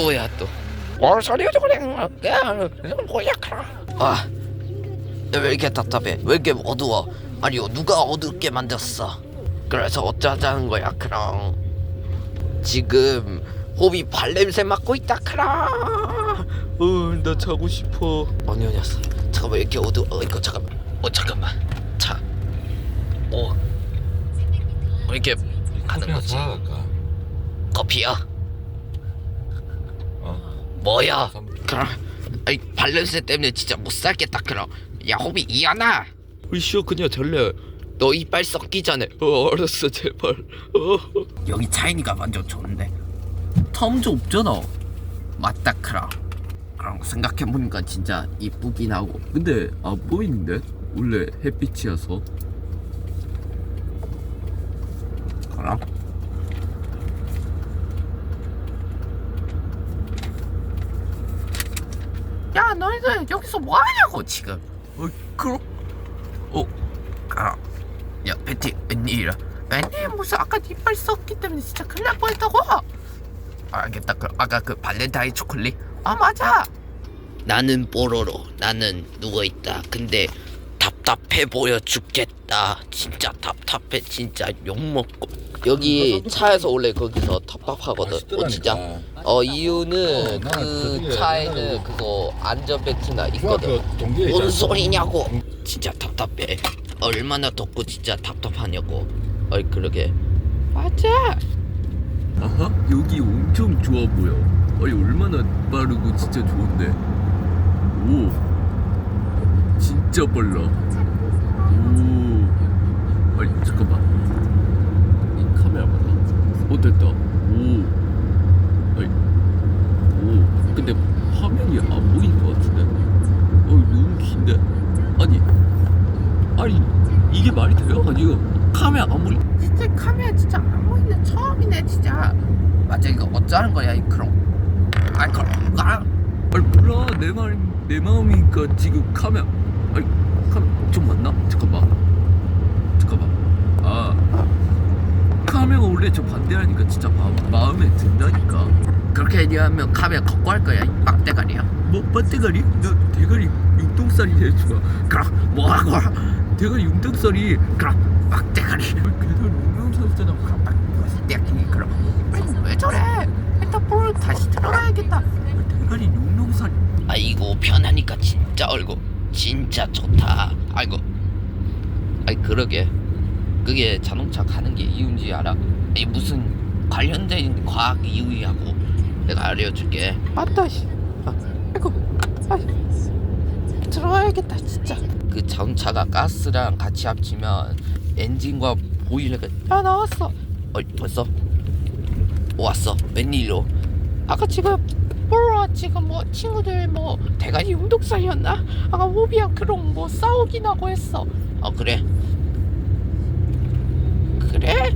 또야 또. 뭘 소리야 그래 야 뭐야 그럼 아, 왜 이렇게 답답해? 왜 이렇게 어두워? 아니요, 누가 어둡게 만들었어? 그래서 어쩌자는 거야, 그럼? 지금 호비 발냄새 맡고 있다, 그럼. 어, 나 자고 싶어. 아니 아니야, 잠깐만 왜 이렇게 어두워? 어, 이거 잠깐만. 어, 잠깐만. 자, 어, 왜 이렇게 가는 거지? 커피야? 어? 뭐야? 그럼 아이 발냄새 때문에 진짜 못 살겠다 그럼. 야 호비 이하나! 으쌰 그냥 잘래 너 이빨 썩기 전에. 어 알았어 제발. 어. 여기 차이니가 완전 좋은데. 텀도 없잖아. 맞다 크라. 그럼 생각해보니까 진짜 이쁘긴 하고. 근데 안 보이는데? 원래 햇빛이어서. 그럼 야 너희들 여기서 뭐 하냐고 지금. 어 그럼? 어 아, 야 베티 웬일이야? 웬일? 무슨 아까 이빨 썩기 때문에 진짜 큰일 날 뻔했다고? 알겠다 그 아까 그 발렌타인 초콜릿? 아 맞아. 나는 뽀로로. 나는 누워 있다. 근데 답답해 보여 죽겠다. 진짜 답답해. 진짜 욕먹고. 여기 차에서 원래 거기서 답답하거든. 어 진짜? 어 이유는 어, 그 차에는 그- 그거 안전벨트나 있거든. 뭔. 소리냐고. 진짜 답답해. 얼마나 덥고 진짜 답답하냐고. 어이 그러게. 맞아. 아하? 여기 엄청 좋아 보여. 아니 얼마나 빠르고 진짜 좋은데. 오 진짜 빨라. 오. 아니 잠깐만. 이 카메라 맞나? 어 됐다. 오. 아니 오. 근데 화면이 안 보이는 것 같은데? 어 너무 긴데? 아니 아니 이게 말이 돼요? 아니 카메라 안 보이 진짜 카메라 진짜 안 보이는 처음이네 진짜. 맞아 이거 어쩌는 거야 이 그럼 아이 그럼 아 아니 몰라. 내 말 내 마음이니까 지금 카메라 아니 카메라 좀 맞나? 잠깐만. 잠깐만. 아. 카메라 원래 저 반대하니까 진짜 마, 마음에 든다니까. 그렇게 얘기하면 카메라 걷고 할 거야 이 빡대가리야. 뭐 빡대가리? 너 대가리 융통살이 해주가. 그럼 뭐하고? 대가리 융통살이 그럼 빡대가리. 걔들 융통살이잖아 그럼 빡대가리 그럼. 왜 저래? 핸드폰 다시 들어가야겠다. 대가리 융통살이. 아이고 편하니까 진짜 얼굴 진짜 좋다. 아이고. 아이 그러게. 그게 자동차 가는 게 이유인지 알아? 이 무슨 관련된 과학 이유냐고 내가 알려줄게. 맞다 씨. 아, 아이고. 아, 들어가야겠다 진짜. 그 자동차가 가스랑 같이 합치면 엔진과 보일러가 야 나왔어. 어 벌써? 왔어. 웬일로? 아까 지금 몰라. 지금 뭐 친구들 뭐 대가리 운동살이었나? 아까 모비랑 그런 뭐 싸우긴 하고 했어. 어 그래. 그래?